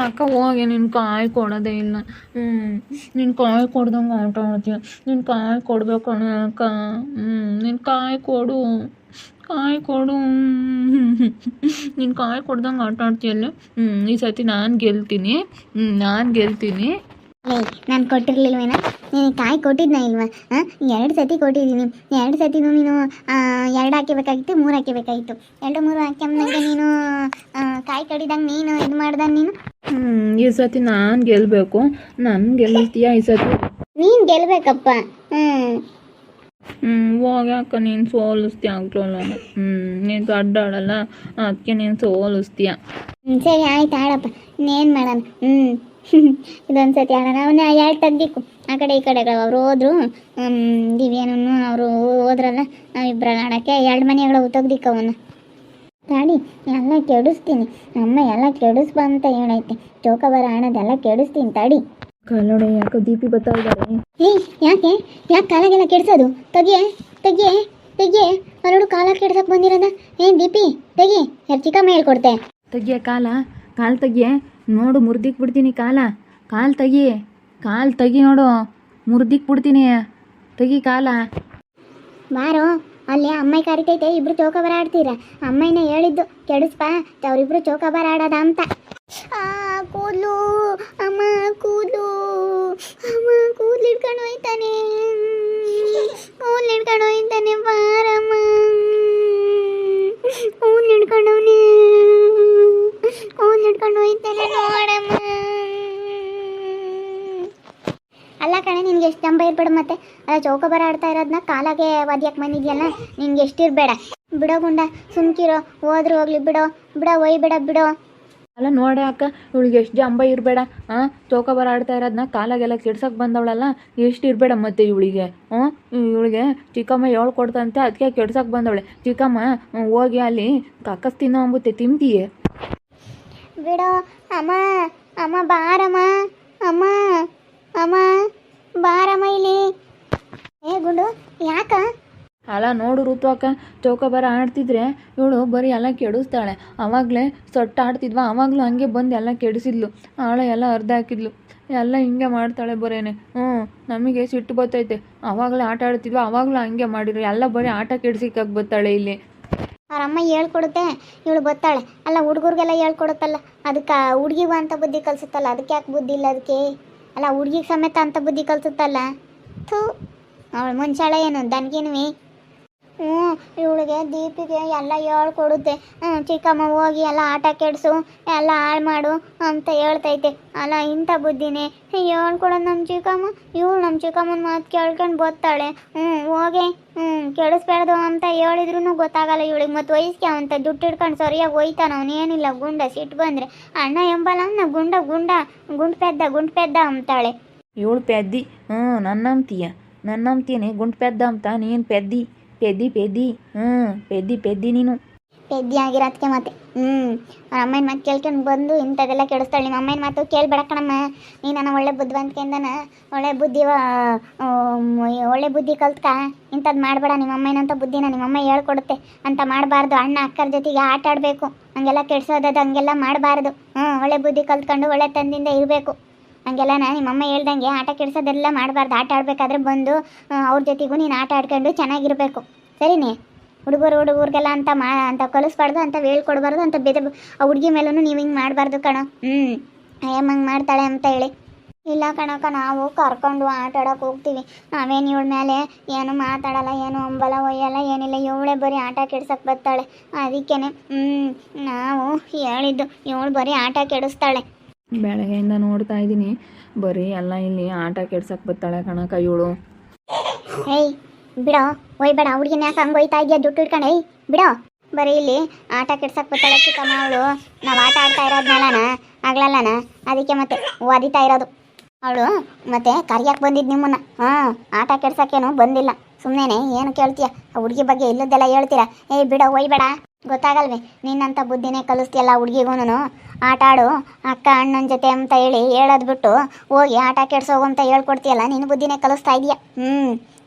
ಅಕ್ಕ ಹೋಗಿ ನಿನ್ನ ಕಾಯಿ ಕೊಡೋದೇ ಇಲ್ಲ. ಹ್ಞೂ ನಿನ್ನ ಕಾಯಿ ಕೊಡ್ದಂಗೆ ಆಟ ಆಡ್ತೀಯ? ನಿನ್ನ ಕಾಯಿ ಕೊಡ್ಬೇಕು ಅಣ್ಣ ಅಕ್ಕ? ಹ್ಞೂ ನಿನ್ನ ಕಾಯಿ ಕೊಡು. ಕಾಯಿ ಕೊಡು. ನಿನ್ನ ಕಾಯಿ ಕೊಡ್ದಂಗೆ ಆಟ ಆಡ್ತೀಯಲ್ಲ? ಹ್ಞೂ ಈ ಸತಿ ನಾನು ಗೆಲ್ತೀನಿ. ಹ್ಞೂ ನಾನು ಗೆಲ್ತೀನಿ. ನಾನು ಕೊಟ್ಟಿರ್ಲಿಲ್ವೇನ? ನೀನು ಕಾಯಿ ಕೊಟ್ಟಿದ್ನ ಇಲ್ವಾ? ಹಾಂ? ಎರಡು ಸತಿ ಕೊಟ್ಟಿದ್ದೀನಿ. ಎರಡು ಸತಿನೂ ನೀನು ಎರಡು ಹಾಕಿಬೇಕಾಗಿತ್ತು ಮೂರು ಹಾಕಿಬೇಕಾಗಿತ್ತು. ಎರಡು ಮೂರು ಹಾಕ್ಯಂದಾಗ ನೀನು ಕಾಯಿ ಕಡಿದಂಗೆ ನೀನು ಇದು ಮಾಡ್ದಂಗೆ ನೀನು? ಈ ಸತಿ ನಾನು ಗೆಲ್ಲಬೇಕು ನಾನು ಗೆಲ್ತೀಯ ಈ ಸತಿ ನೀನ್ ಗೆಲ್ಬೇಕಪ್ಪ. ಹ್ಮ್. ಹೋಗಿ ಅಕ್ಕ ನೀನು ಸೋಲಿಸ್ತೀಯ ಆಗ್ಲಲ್ಲ ಹ್ಞೂ ನೀನು ಅಡ್ಡಾಡಲ್ಲ ಅದಕ್ಕೆ ನೀನು ಸೋಲಿಸ್ತೀಯ. ಹ್ಮ್, ಸರಿ ಆಯ್ತು ಆಡಪ್ಪ. ಇನ್ನೇನು ಮಾಡೋಣ? ಹ್ಞೂ ಇದೊಂದು ಸತಿ ಆಡೋಣ. ಅವನ್ನ ಎರಡು ತೆಗ್ದಿಕ್ಕು ಆ ಕಡೆ ಈ ಕಡೆ ಅವ್ರು ಹೋದ್ರು. ದಿವ್ಯಾನು ಅವರು ಹೋದ್ರಲ್ಲ ನಾವಿಬ್ಬರಲ್ಲಿ ಆಡೋಕ್ಕೆ. ಎರಡು ಮನೆಗಳು ತೆಗ್ದಿಕ್ಕ ಅವನ್ನ ಗಾಡಿ ಎಲ್ಲ ಕೆಡಿಸ್ತೀನಿ. ಅಮ್ಮ ಎಲ್ಲ ಕೆಡಿಸ್ಬಾ ಅಂತ ಹೇಳೈತೆ ಚೌಕಬಾರ ಹಣದೆಲ್ಲ ಕೆಡಿಸ್ತೀನಿ ತಡಿ. ಕಲ್ಲೋಡೆ ಯಾಕೋ ದೀಪಿ ಬರ್ತಾ ಇದ್ದಾರೆ ಯಾಕೆ? ಯಾಕೆ ಕಾಲಾಗೆಲ್ಲ ಕೆಡ್ಸೋದು? ತೆಗಿಯೆ ತೆಗೆ ತೆಗೆ ಅವಳು ಕಾಲ ಕೆಡ್ಸಕ್ ಬಂದಿರೋದ. ಏ ದೀಪಿ ತೆಗಿ. ಯಾರು ಚಿಕ್ಕಮ್ಮ ಹೇಳ್ಕೊಡ್ತೆ. ತೆಗಿಯ ಕಾಲ ಕಾಲು ತೆಗಿಯೆ. ನೋಡು ಮುರ್ದಿಕ್ ಬಿಡ್ತೀನಿ ಕಾಲ. ಕಾಲು ತೆಗಿ ಕಾಲು ತೆಗಿ ನೋಡು. ಮುರ್ದಿಕ್ ಬಿಡ್ತೀನಿ. ತೆಗಿ ಕಾಲ. ಬಾರೋ. ಅಲ್ಲಿ ಅಮ್ಮಾಯಿ ಕರಿತೈತೆ, ಇಬ್ರು ಚೌಕಬಾರ ಆಡ್ತೀರ ಅಮ್ಮಯ್ಯನ ಹೇಳಿದ್ದು, ಕೆಡಿಸ್ಪ, ಅವರಿಬ್ರು ಚೌಕಬಾರ ಆಡೋದ ಅಂತ. ಕೂದ್ಲು, ಅಮ್ಮ ಕೂದಲು ಅಮ್ಮ ಕೂದಲು ಹಿಡ್ಕೊಂಡು ಹೋಯ್ತಾನೆ. ಕೂದಲು ಹಿಡ್ಕೊಂಡು ಹೋಯ್ತಾನೆ ಬಾರಮ್ಮ ಕೂದ್ಲು ಹಿಡ್ಕೊಂಡವನೆ ಕೂದ್ಲು ಹಿಡ್ಕೊಂಡು ಹೋಯ್ತಾನೆ ನೋಡಮ್ಮ ಅಲ್ಲ ಕಣೆ ನಿನ್ಗೆ ಎಷ್ಟು ಜಂಬ ಇರ್ಬೇಡ ಮತ್ತೆ ಅಲ್ಲ ಚೌಕಬಾರ ಆಡ್ತಾ ಇರೋದನ್ನ ಕಾಲಾಗೆ ಒದ್ಯಕ್ಕೆ ಬಂದಿದ್ಯಲ್ಲ ನಿಂಗೆ ಎಷ್ಟಿರ್ಬೇಡ. ಬಿಡೋ ಗುಂಡ ಸುಮ್ಕಿರೋ ಹೋದ್ರು ಹೋಗ್ಲಿ ಬಿಡೋ ಬಿಡೋ ಒಯ್ಬೇಡ ಬಿಡೋ. ಅಲ್ಲ ನೋಡೆ ಅಕ್ಕ ಇವಳಿಗೆ ಎಷ್ಟು ಜಂಬ ಇರಬೇಡ ಹಾಂ ಚೌಕ ಆಡ್ತಾ ಇರೋದನ್ನ ಕಾಲಾಗೆಲ್ಲ ಕೆಡ್ಸಕ್ಕೆ ಬಂದವಳಲ್ಲ ಎಷ್ಟು ಇರಬೇಡ ಮತ್ತೆ ಇವಳಿಗೆ ಹ್ಞೂ ಇವಳಿಗೆ ಚಿಕ್ಕಮ್ಮ ಹೇಳ್ಕೊಡ್ತಂತೆ ಅದಕ್ಕೆ ಕೆಡ್ಸಕ್ಕೆ ಬಂದವಳೆ. ಚಿಕ್ಕಮ್ಮ ಹೋಗಿ ಅಲ್ಲಿ ಕಕ್ಕಸ್ ತಿನ್ನೋ ಅಂಬುತ್ತೆ ತಿಂತೀಯೇ? ಬಿಡೋ ಅಮ್ಮ ಅಮ್ಮ ಬಾರಮ್ಮ ಅಮ್ಮ ಅಮ್ಮ ಬಾರಮ್ಮ ಇಲ್ಲಿ. ಏ ಗುಂಡು ಯಾಕ? ಅಲ್ಲ ನೋಡು ಋತು ಅಕ್ಕ ಚೌಕಬಾರ ಆಡ್ತಿದ್ರೆ ಇವಳು ಬರೀ ಎಲ್ಲ ಕೆಡಿಸ್ತಾಳೆ. ಅವಾಗಲೇ ಸೊಟ್ಟ ಆಡ್ತಿದ್ವ ಅವಾಗಲೂ ಹಂಗೆ ಬಂದು ಎಲ್ಲ ಕೆಡಿಸಿದ್ಲು. ಆಳ ಎಲ್ಲ ಅರ್ಧ ಹಾಕಿದ್ಲು ಎಲ್ಲ ಹಿಂಗೆ ಮಾಡ್ತಾಳೆ ಬರೇನೆ. ಹ್ಞೂ ನಮಗೆ ಸಿಟ್ಟು ಬರ್ತೈತೆ. ಅವಾಗಲೇ ಆಟ ಆಡ್ತಿದ್ವ ಅವಾಗಲೂ ಹಂಗೆ ಮಾಡಿದ್ರು. ಎಲ್ಲ ಬರೀ ಆಟ ಕೆಡ್ಸಿಕ್ಕಾಗಿ ಬತ್ತಾಳೆ ಇಲ್ಲಿ. ಅವ್ರ ಅಮ್ಮ ಹೇಳ್ಕೊಡುತ್ತೆ ಇವಳು ಬತ್ತಾಳೆ. ಅಲ್ಲ ಹುಡುಗರಿಗೆಲ್ಲ ಹೇಳ್ಕೊಡುತ್ತಲ್ಲ ಅದಕ್ಕೆ ಹುಡುಗಿಗೂ ಅಂತ ಬುದ್ಧಿ ಕಲಿಸುತ್ತಲ್ಲ ಅದಕ್ಕೆ ಯಾಕೆ ಬುದ್ಧಿ ಇಲ್ಲ ಅದಕ್ಕೆ? ಅಲ್ಲ ಹುಡುಗಿಗೆ ಸಮೇತ ಅಂತ ಬುದ್ಧಿ ಕಲ್ಸುತ್ತಲ್ಲ? ಥೂ. ಅವಳು ಮುಂಚಾಳೆ ಏನು, ದನ್ಗಿನ್ವಿ? ಹ್ಞೂ, ಇವಳಿಗೆ ದೀಪಿಗೆ ಎಲ್ಲ ಹೇಳ್ಕೊಡುತ್ತೆ ಹ್ಞೂ, ಚಿಕ್ಕಮ್ಮ ಹೋಗಿ ಎಲ್ಲ ಆಟ ಕೆಡಿಸು, ಎಲ್ಲ ಹಾಳು ಮಾಡು ಅಂತ ಹೇಳ್ತೈತೆ. ಅಲ್ಲ, ಇಂಥ ಬುದ್ಧಿನೇ. ಹೇಳ್ಕೊಡೋದು ನಮ್ಮ ಚಿಕ್ಕಮ್ಮ. ಇವಳು ನಮ್ಮ ಚಿಕ್ಕಮ್ಮನ ಮಾತು ಕೇಳ್ಕೊಂಡು ಬರ್ತಾಳೆ ಹ್ಞೂ, ಹೋಗಿ. ಹ್ಞೂ ಕೆಡಿಸ್ಬಾರ್ದು ಅಂತ ಹೇಳಿದ್ರು ಗೊತ್ತಾಗಲ್ಲ ಇವಳಿಗೆ. ಮತ್ತು ವಯಸ್ಸಿಗೆ ಅಂತ ದುಡ್ಡು ಹಿಡ್ಕೊಂಡು ಸರಿಯಾಗಿ ಹೋಯ್ತಾನ ಅವನೇನಿಲ್ಲ ಗುಂಡ ಸಿಟ್ಟು ಬಂದರೆ. ಅಣ್ಣ ಎಂಬಲ್ಲ ಅವನ ಗುಂಡ ಗುಂಡ, ಗುಂಡು ಪೆದ್ದ ಗುಂಡು ಪೆದ್ದ ಅಂತಾಳೆ. ಇವಳು ಪೆದ್ದಿ. ಹ್ಞೂ, ನನ್ನಂತೀಯ. ನನ್ನಂತೀನಿ ಗುಂಡು ಪೆದ್ದ ಅಂತ. ನೀನ್ ಪೆದ್ದಿ ಪೆದ್ದಿ ಪೆದ್ದಿ. ಹ್ಮ್, ಪೆದ್ದಿ ಪೆದ್ದಿ ನೀನು. ಪೆದ್ದಿ ಆಗಿರೋದಕ್ಕೆ ಮತ್ತೆ. ಹ್ಮ್. ಅಮ್ಮನ ಮಾತು ಕೇಳ್ಕೊಂಡು ಬಂದು ಇಂಥದೆಲ್ಲ ಕೆಡಿಸ್ತಾಳೆ. ನಿಮ್ಮ ಅಮ್ಮನ ಮಾತು ಕೇಳ್ಬೇಡ ಕಣಮ್ಮ. ನನ್ನ ಒಳ್ಳೆ ಬುದ್ಧಿವಂತಿಕೆಯಿಂದನ ಒಳ್ಳೆ ಬುದ್ಧಿ ಒಳ್ಳೆ ಬುದ್ಧಿ ಕಲ್ತ್ಕ. ಇಂಥದ್ದು ಮಾಡಬೇಡ ನಿಮ್ಮ ಅಮ್ಮನಂತ ಬುದ್ಧಿನ ನಿಮ್ಮ ಅಮ್ಮ ಹೇಳ್ಕೊಡುತ್ತೆ. ಅಂತ ಮಾಡಬಾರ್ದು. ಅಣ್ಣ, ಅಕ್ಕರ ಜೊತೆಗೆ ಆಟ ಆಡಬೇಕು ಹಂಗೆಲ್ಲ ಕೆಡ್ಸೋದದು, ಹಂಗೆಲ್ಲ ಮಾಡಬಾರ್ದು. ಹ್ಞೂ ಒಳ್ಳೆ ಬುದ್ಧಿ ಕಲ್ತ್ಕೊಂಡು ಒಳ್ಳೆ ತಂದಿಂದ ಇರಬೇಕು. ಹಂಗೆಲ್ಲ ನಿಮ್ಮ ಅಮ್ಮ ಹೇಳ್ದಂಗೆ ಆಟ ಕೆಡ್ಸೋದೆಲ್ಲ ಮಾಡಬಾರ್ದು. ಆಟ ಆಡಬೇಕಾದ್ರೆ ಬಂದು ಅವ್ರ ಜೊತೆಗೂ ನೀನು ಆಟ ಆಡ್ಕೊಂಡು ಚೆನ್ನಾಗಿರಬೇಕು. ಸರಿನೇ? ಹುಡುಗರು, ಹುಡುಗರಿಗೆಲ್ಲ ಅಂತ ಮಾ, ಅಂತ ಕಲಿಸ್ಬಾರ್ದು, ಅಂತ ಹೇಳ್ಕೊಡ್ಬಾರ್ದು, ಅಂತ ಬೇರೆ ಆ ಹುಡುಗಿ ಮೇಲೂ ನೀವು ಹಿಂಗೆ ಮಾಡಬಾರ್ದು ಕಣೋ. ಹ್ಞೂ ಅಯ್ಯಮ್ಮ ಹಂಗೆ ಮಾಡ್ತಾಳೆ ಅಂತ ಹೇಳಿ. ಇಲ್ಲ ಕಣಕ್ಕ, ನಾವು ಕರ್ಕೊಂಡು ಆಟ ಆಡೋಕೆ ಹೋಗ್ತೀವಿ. ನಾವೇನು ಇವಳ ಮೇಲೆ ಏನು ಮಾತಾಡಲ್ಲ, ಏನು ಅಂಬಲ ಒಯ್ಯಲ್ಲ, ಏನಿಲ್ಲ. ಇವಳೇ ಬರೀ ಆಟ ಕೆಡ್ಸಕ್ಕೆ ಬರ್ತಾಳೆ. ಅದಕ್ಕೇನೆ ಹ್ಞೂ ನಾವು ಹೇಳಿದ್ದು, ಇವಳು ಬರೀ ಆಟ ಕೆಡಿಸ್ತಾಳೆ. ಬೆಳಗ್ಗೆಯಿಂದ ನೋಡ್ತಾ ಇದ್ದೀನಿ. ಬರೀ ಎಲ್ಲ ಇಲ್ಲಿ ಆಟ ಕೆಡ್ಸಕ್ಕೆ ಬರ್ತಾಳೆ ಕಣ ಕೈಯೋಳು. ಬಿಡೋ. ಒಯ್ಬೇಡ ಹುಡುಗಿನ ಯಾಕೆ ಹಂಗೆ ಹೋಯ್ತಾ ಇದೆಯಾ? ದುಡ್ಡು ಇಟ್ಕೊಂಡು ಏಯ್, ಬಿಡೋ. ಬರೀ ಇಲ್ಲಿ ಆಟ ಕೆಡ್ಸಕ್ ಬರ್ತಾಳೆ ಚಿಕ್ಕಮ್ಮ ಅವಳು. ನಾವು ಆಟ ಆಡ್ತಾ ಇರೋದ್ನಲ್ಲಣ ಆಗ್ಲಲ್ಲಣ ಅದಕ್ಕೆ ಮತ್ತೆ ಒದಿತಾ ಇರೋದು. ಅವಳು ಮತ್ತೆ ಕರಿಯಕ್ಕೆ ಬಂದಿದ್ ನಿಮ್ಮನ್ನ. ಹಾಂ, ಆಟ ಕೆಡ್ಸಕ್ಕೇನು ಬಂದಿಲ್ಲ. ಸುಮ್ಮನೆ ಏನು ಕೇಳ್ತೀಯ? ಆ ಹುಡುಗಿ ಬಗ್ಗೆ ಇಲ್ಲದೆಲ್ಲ ಹೇಳ್ತೀರಾ? ಏಯ್, ಬಿಡೋ. ಒಯ್ಬೇಡ ಗೊತ್ತಾಗಲ್ವೇ? ನಿನ್ನಂಥ ಬುದ್ಧಿನೇ ಕಲಿಸ್ತೀಯಲ್ಲ ಹುಡುಗಿಗೂನು ಆಟ ಆಡು, ಅಕ್ಕ, ಅಣ್ಣನ ಜೊತೆ ಅಂತ ಹೇಳಿ ಹೇಳೋದು ಬಿಟ್ಟು ಹೋಗಿ ಆಟ ಕೆಡ್ಸೋಗು ಅಂತ ಹೇಳ್ಕೊಡ್ತೀಯಲ್ಲ? ನಿನ್ನ ಬುದ್ಧಿನೇ ಕಲಿಸ್ತಾ ಇದೀಯ ಹ್ಞೂ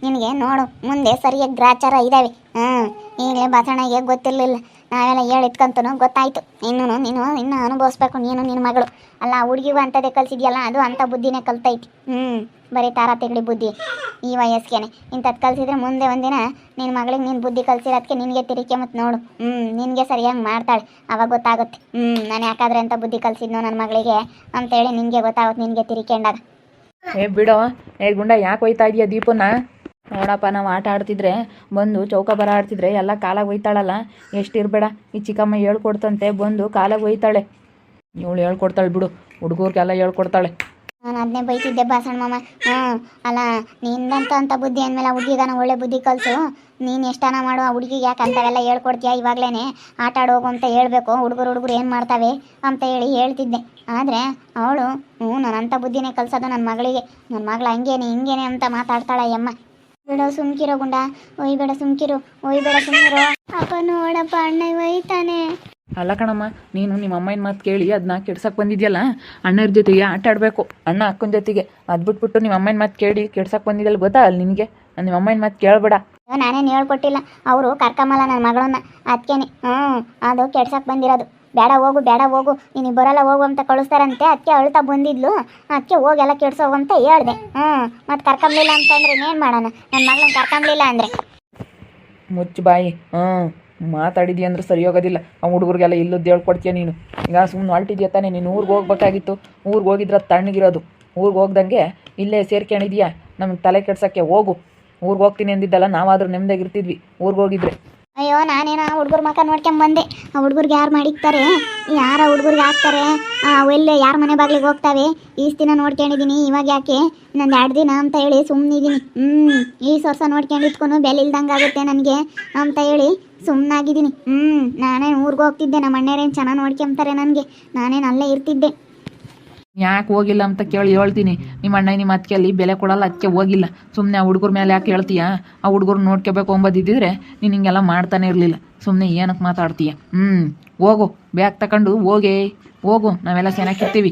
ನಿನಗೆ ನೋಡು, ಮುಂದೆ ಸರಿಯಾಗಿ ಗ್ರಾಚಾರ ಇದ್ದಾವೆ ಹ್ಞೂ ಈಗಲೇ ಬಸಣಿಗೆ ಗೊತ್ತಿರಲಿಲ್ಲ. ನಾವೆಲ್ಲ ಹೇಳಿ ಇಟ್ಕೊಂತನು ಗೊತ್ತಾಯ್ತು. ಇನ್ನು ನೀನು ಇನ್ನೂ ಅನುಭವಿಸ್ಬೇಕು ನೀನು ನಿನ್ನ ಮಗಳು. ಅಲ್ಲ ಹುಡುಗಿಗೂ ಅಂಥದ್ದೇ ಕಲಿಸಿದ್ಯಲ್ಲ, ಅದು ಅಂಥ ಬುದ್ಧಿನೇ ಕಲ್ತೈತಿ. ಹ್ಞೂ ಬರೀ ತಾರ ತೆಗಡಿ ಬುದ್ಧಿ ಈ ವಯಸ್ಸಿಗೆನೆ. ಇಂಥದ್ದು ಕಲಿಸಿದ್ರೆ ಮುಂದೆ ಒಂದಿನ ನಿನ್ನ ಮಗಳಿಗೆ ನೀನು ಬುದ್ಧಿ ಕಲಿಸಿರೋದಕ್ಕೆ ನಿನಗೆ ತಿರಿಕೆ ಮತ್ತು ನೋಡು. ಹ್ಞೂ ನಿನಗೆ ಸರಿಯಾಗಿ ಮಾಡ್ತಾಳೆ. ಅವಾಗ ಗೊತ್ತಾಗುತ್ತೆ. ಹ್ಞೂ ನಾನು ಯಾಕಾದ್ರೆ ಅಂತ ಬುದ್ಧಿ ಕಲಿಸಿದ್ನೋ ನನ್ನ ಮಗಳಿಗೆ ಅಂತೇಳಿ ನಿನಗೆ ಗೊತ್ತಾಗುತ್ತೆ ನಿನಗೆ ತಿರಿಕೆಂಡಾಗ. ಏ, ಬಿಡೋ. ಏ, ಗುಂಡ, ಯಾಕೆ ಹೋಯ್ತಾ ಇದೆಯಾ ದೀಪನ್ನ ನೋಡಪ್ಪ, ನಾವು ಆಟ ಆಡ್ತಿದ್ರೆ, ಬಂದು ಚೌಕ ಬರ ಆಡ್ತಿದ್ರೆ ಎಲ್ಲ ಕಾಲಾಗ ಒಯ್ತಾಳಲ್ಲ? ಎಷ್ಟು ಇರಬೇಡ ಈ ಚಿಕ್ಕಮ್ಮ ಹೇಳ್ಕೊಡ್ತಂತೆ, ಬಂದು ಕಾಲಾಗ ಒಯ್ತಾಳೆ. ಇವಳು ಹೇಳ್ಕೊಡ್ತಾಳೆ ಬಿಡು, ಹುಡುಗರಿಗೆಲ್ಲ ಹೇಳ್ಕೊಡ್ತಾಳೆ. ನಾನು ಅದನ್ನೇ ಬೈತಿದ್ದೆ ಬಾಸಣ್ಣ ಮಾಮ. ಹ್ಞೂ ಅಲ್ಲ, ನಿಂದಂತ ಅಂತ ಬುದ್ಧಿ ಅಂದಮೇಲೆ ಆ ಹುಡುಗಿಗಾನ ಒಳ್ಳೆ ಬುದ್ಧಿ ಕಲಿಸು. ನೀನು ಎಷ್ಟಾನ ಮಾಡು, ಆ ಹುಡುಗಿಗೆ ಯಾಕೆ ಅಂತವೆಲ್ಲ ಹೇಳ್ಕೊಡ್ತೀಯ ಇವಾಗಲೇ ಆಟ ಆಡೋಗು ಅಂತ ಹೇಳಬೇಕು, ಹುಡುಗರು ಹುಡುಗರು ಏನು ಮಾಡ್ತಾವೆ ಅಂತ ಹೇಳಿ ಹೇಳ್ತಿದ್ದೆ. ಆದರೆ ಅವಳು, ಹ್ಞೂ ನಾನು ಅಂಥ ಬುದ್ಧಿನೇ ಕಲಿಸೋದು ನನ್ನ ಮಗಳಿಗೆ. ನನ್ನ ಮಗಳು ಹಂಗೇನೆ, ಹಿಂಗೇನೆ ಅಂತ ಮಾತಾಡ್ತಾಳೆ ಯಮ್ಮ ಬಿಡೋ ಸುಮ್ಕಿರೋ ಗುಂಡ. ಓಯ್ ಬೇಡ ಸುಮ್ಕಿರು. ಓಯ್ ಬೇಡ ಸುಮ್ಕಿರು. ಅಪ್ಪ ನೋಡಪ್ಪ ಅಣ್ಣ ಒಯ್ತಾನೆ. ಅಲ್ಲ ಕಣಮ್ಮ ನೀನು ನಿಮ್ಮ ಅಮ್ಮನ ಮಾತು ಕೇಳಿ ಅದನ್ನ ಕೆಡ್ಸಕ್ಕೆ ಬಂದಿದ್ಯಲ್ಲ? ಅಣ್ಣರ ಜೊತೆಗೆ ಆಟ ಆಡಬೇಕು ಅಣ್ಣ ಅಕ್ಕನ ಜೊತೆಗೆ. ಅದು ಬಿಟ್ಬಿಟ್ಟು ನಿಮ್ಮ ಅಮ್ಮನ ಮಾತು ಕೇಳಿ ಕೆಡ್ಸಕ್ಕೆ ಬಂದಿದ್ಯಲ್ಲ ಗೊತ್ತಾ ಅಲ್ಲಿ ನಿನಗೆ? ನಿಮ್ಮ ಅಮ್ಮನ ಮಾತು ಕೇಳಬೇಡ. ನಾನೇನು ಹೇಳ್ಕೊಟ್ಟಿಲ್ಲ. ಅವರು ಕರ್ಕಂಬಲ್ಲ ನನ್ನ ಮಗಳನ್ನ. ಅದಕ್ಕೇನೆ ಹ್ಞೂ ಅದು ಕೆಡ್ಸಕ್ಕೆ ಬಂದಿರೋದು. ಬೇಡ ಹೋಗು ಬೇಡ ಹೋಗು, ನೀನು ಬರಲ್ಲ ಹೋಗು ಅಂತ ಕಳಿಸ್ತಾರಂತೆ. ಅದಕ್ಕೆ ಅಳ್ತಾ ಬಂದಿದ್ಲು. ಅದಕ್ಕೆ ಹೋಗಿ ಎಲ್ಲ ಕೆಡ್ಸೋಗು ಅಂತ ಹೇಳ್ದೆ. ಹ್ಞೂ ಮತ್ತು ಕರ್ಕೊಂಬ್ಲಿಲ್ಲ ಅಂತಂದ್ರೆ ಏನು ಮಾಡೋಣ? ನನ್ನ ಮಗಳನ್ನ ಕರ್ಕೊಂಬ್ಲಿಲ್ಲ ಅಂದರೆ. ಮುಚ್ಚು ಬಾಯಿ. ಹ್ಞೂ ಮಾತಾಡಿದ್ಯ ಅಂದ್ರೆ ಸರಿ ಹೋಗೋದಿಲ್ಲ. ಆ ಹುಡುಗರಿಗೆಲ್ಲ ಇಲ್ಲದ್ದು ಹೇಳ್ಕೊಡ್ತೀಯ ನೀನು? ಈಗ ಸುಮ್ಮನೆ ಹೊಲ್ಟಿದ್ಯಾ ತಾನೇ? ನೀನು ಊರಿಗೆ ಹೋಗ್ಬೇಕಾಗಿತ್ತು. ಊರಿಗೆ ಹೋಗಿದ್ರೆ ತಣ್ಣಗಿರೋದು. ಊರಿಗೆ ಹೋಗ್ದಂಗೆ ಇಲ್ಲೇ ಸೇರ್ಕೊಂಡಿದ್ಯಾ ನಮ್ಗೆ ತಲೆ ಕೆಡ್ಸೋಕ್ಕೆ ಹೋಗು. ಊರಿಗೆ ಹೋಗ್ತೀನಿ ಅಂದಿದ್ದಲ್ಲ, ನಾವಾದರೂ ನೆಮ್ಮದಿಯಾಗಿರ್ತಿದ್ವಿ ಊರಿಗೆ ಹೋಗಿದ್ರೆ. ಅಯ್ಯೋ, ನಾನೇನೋ ಆ ಹುಡುಗರ ಮಕ್ಕ ನೋಡ್ಕೊಂಡ್ ಬಂದೆ. ಆ ಹುಡುಗರಿಗೆ ಯಾರು ಮಾಡಿಕ್ತಾರೆ? ಯಾರ ಹುಡುಗರಿಗೆ ಹಾಕ್ತಾರೆ? ಅವೆಲ್ಲ ಯಾರ ಮನೆ ಬಾಗ್ಲಿಗೆ ಹೋಗ್ತಾವೆ? ಈಸ್ ದಿನ ನೋಡ್ಕೊಂಡಿದ್ದೀನಿ ಇವಾಗ ಯಾಕೆ? ನಂದು ಎರಡು ದಿನ ಅಂತ ಹೇಳಿ ಸುಮ್ಮನಿದ್ದೀನಿ ಹ್ಞೂ ಈ ವರ್ಷ ನೋಡ್ಕೊಂಡು ಇಟ್ಕೊಂಡು ಬೆಲೆ ಇಲ್ದಂಗೆ ಆಗುತ್ತೆ ನನಗೆ ಅಂತ ಹೇಳಿ ಸುಮ್ಮನಾಗಿದ್ದೀನಿ ಹ್ಞೂ ನಾನೇನು ಊರಿಗೆ ಹೋಗ್ತಿದ್ದೆ, ನಮ್ಮ ಅಣ್ಣರೇನು ಚೆನ್ನಾಗಿ ನೋಡ್ಕೊಂತಾರೆ ನನಗೆ. ನಾನೇನು ಅಲ್ಲೇ ಇರ್ತಿದ್ದೆ. ಯಾಕೆ ಹೋಗಿಲ್ಲ ಅಂತ ಕೇಳಿ ಹೇಳ್ತೀನಿ. ನಿಮ್ಮ ಅಣ್ಣ ನಿಮ್ಮ ಅಲ್ಲಿ ಬೆಲೆ ಕೊಡಲ್ಲ ಅದಕ್ಕೆ ಹೋಗಿಲ್ಲ. ಸುಮ್ಮನೆ ಆ ಹುಡುಗರ ಮೇಲೆ ಯಾಕೆ ಹೇಳ್ತೀಯಾ? ಆ ಹುಡುಗರು ನೋಡ್ಕೋಬೇಕು ಅಂಬೋದಿದ್ದಿದ್ರೆ ನೀನು ಹಿಂಗೆಲ್ಲ ಮಾಡ್ತಾನೆ ಇರಲಿಲ್ಲ. ಸುಮ್ಮನೆ ಏನಕ್ಕೆ ಮಾತಾಡ್ತೀಯ? ಹ್ಞೂ ಹೋಗು, ಬ್ಯಾಗ್ ತಗೊಂಡು ಹೋಗೇ. ಹೋಗು, ನಾವೆಲ್ಲ ಚೆನ್ನಾಗಿರ್ತೀವಿ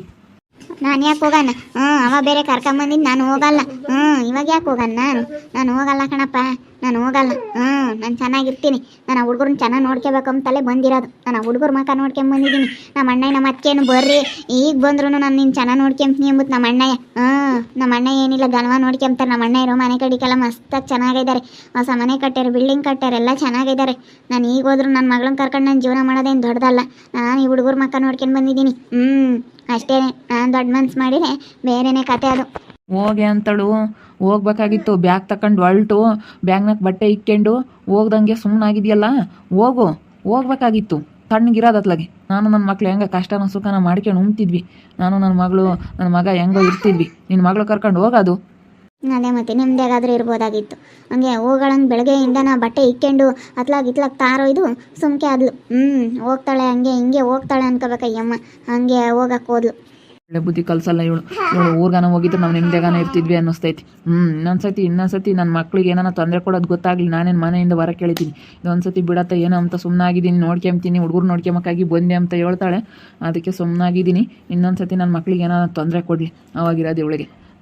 ನಾನು ಯಾಕೆ ಹೋಗಣ? ಹ್ಞೂ ಅವ ಬೇರೆ ಕರ್ಕೊಂಬಂದಿದ್ದು ನಾನು ಹೋಗಲ್ಲ. ಹ್ಞೂ ಇವಾಗ ಯಾಕೆ ಹೋಗಣ ನಾನು? ನಾನು ಹೋಗಲ್ಲ ಕಣಪ್ಪ. ನಾನು ಹೋಗಲ್ಲ. ಹ್ಞೂ ನಾನು ಚೆನ್ನಾಗಿರ್ತೀನಿ. ನಾನು ಆ ಹುಡುಗರನ್ನ ಚೆನ್ನಾಗಿ ನೋಡ್ಕೋಬೇಕು ಅಂತಲೇ ಬಂದಿರೋದು. ನಾನು ಆ ಹುಡುಗರ ಮಕ್ಕ ನೋಡ್ಕೊಂಬಂದಿದ್ದೀನಿ ನಮ್ಮ ಅಣ್ಣ ನಮ್ಮ ಅಕ್ಕೇನು ಬರ್ರಿ. ಈಗ ಬಂದ್ರು ನಾನು ನಿನ್ನ ಚೆನ್ನಾಗಿ ನೋಡ್ಕೊಂತೀನಿ ಎಂಬುದು ನಮ್ಮ ಅಣ್ಣಯ್ಯ. ಹ್ಞೂ ನಮ್ಮ ಅಣ್ಣ ಏನಿಲ್ಲ ಗಲ್ವ ನೋಡ್ಕೊಂತಾರೆ. ನಮ್ಮ ಅಣ್ಣ ಇರೋ ಮನೆ ಕಡಿಕೆಲ್ಲ ಮಸ್ತಾಗಿ ಚೆನ್ನಾಗಿದ್ದಾರೆ ಹೊಸ ಮನೆ ಕಟ್ಟಾರೆ ಬಿಲ್ಡಿಂಗ್ ಕಟ್ಟಾರೆ ಎಲ್ಲ ಚೆನ್ನಾಗಿದ್ದಾರೆ ನಾನು ಈಗ ಹೋದ್ರು ನನ್ನ ಮಗಳನ್ನ ಕರ್ಕೊಂಡು ನಾನು ಜೀವನ ಮಾಡೋದೇನು ದೊಡ್ಡದಲ್ಲ. ನಾನು ಈ ಹುಡುಗರು ಮಕ್ಕ ನೋಡ್ಕೊಂಡು ಬಂದಿದ್ದೀನಿ. ಹ್ಞೂ ಅಷ್ಟೇ, ನಾನು ದೊಡ್ಡ ಮನ್ಸು ಮಾಡಿದ್ರೆ ಬೇರೆನೇ ಕತೆ ಅದು. ಹೋಗಿ ಅಂತಳು, ಹೋಗ್ಬೇಕಾಗಿತ್ತು. ಬ್ಯಾಗ್ ತಕೊಂಡು ಹೊಲ್ಟು, ಬ್ಯಾಗ್ನಾಗ ಬಟ್ಟೆ ಇಕ್ಕೊಂಡು, ಹೋಗ್ದಂಗೆ ಸುಮ್ಮನಾಗಿದೆಯಲ್ಲ ಹೋಗು, ಹೋಗ್ಬೇಕಾಗಿತ್ತು. ತಣ್ಣಗಿರೋದತ್ಲಾಗೆ. ನಾನು ನನ್ನ ಮಕ್ಳು ಹೆಂಗೆ ಕಷ್ಟನ ಸುಖನ ಮಾಡ್ಕೊಂಡು ಉಣ್ತಿದ್ವಿ. ನಾನು ನನ್ನ ಮಗಳು ನನ್ನ ಮಗ ಹೆಂಗೋ ಇರ್ತಿದ್ವಿ. ನಿನ್ನ ಮಗಳು ಕರ್ಕೊಂಡು ಹೋಗೋದು. ಅದೇ ಮತ್ತೆ ನಿಮ್ದಾಗಾದ್ರೂ ಇರ್ಬೋದಾಗಿತ್ತು. ಹಂಗೆ ಹೋಗಳಂಗೆ ಬೆಳಗ್ಗೆಯಿಂದ ನಾ ಬಟ್ಟೆ ಇಕ್ಕೊಂಡು ಅತ್ಲಾಗ ಇತ್ಲಾಗ ತಾರೋಯ್ದು ಸುಮ್ಕೆ ಆದ್ಲು ಹ್ಞೂ ಹೋಗ್ತಾಳೆ ಹಂಗೆ ಹಿಂಗೆ ಹೋಗ್ತಾಳೆ ಅನ್ಕೋಬೇಕಯ್ಯಮ್ಮ ಹಂಗೆ ಹೋಗಕ್ಕೆ ಹೋದ್ಲು. ಬುದ್ಧಿ ಕಲ್ಸಲ್ಲ ಇವಳು. ಇವಳು ಊರ್ಗಾನ ಹೋಗಿದ್ರೆ ನಾವು ನಿಮ್ದೇಗಾನ ಇರ್ತಿದ್ವಿ ಅನ್ನಿಸ್ತೈತಿ. ಹ್ಞೂ ಇನ್ನೊಂದ್ಸತಿ ಇನ್ನೊಂದ್ಸತಿ ನನ್ನ ಮಕ್ಳಿಗೆ ಏನಾನ ತೊಂದರೆ ಕೊಡೋದು ಗೊತ್ತಾಗ್ಲಿ, ನಾನೇನು ಮನೆಯಿಂದ ಹೊರ ಕೇಳ್ತೀನಿ ಇದೊಂದ್ಸತಿ ಬಿಡತ್ತ, ಏನೋ ಅಂತ ಸುಮ್ಮನಾಗಿದ್ದೀನಿ ನೋಡ್ಕೊಂತೀನಿ ಹುಡುಗರು ನೋಡ್ಕೊಂಬಕ್ಕಾಗಿ ಬಂದೆ ಅಂತ ಹೇಳ್ತಾಳೆ. ಅದಕ್ಕೆ ಸುಮ್ಮನಾಗಿದ್ದೀನಿ ಇನ್ನೊಂದ್ಸತಿ ನನ್ನ ಮಕ್ಳಿಗೆ ಏನಾನ ತೊಂದರೆ ಕೊಡಲಿ, ಅವಾಗಿರೋದು ಇವಳಿಗೆ.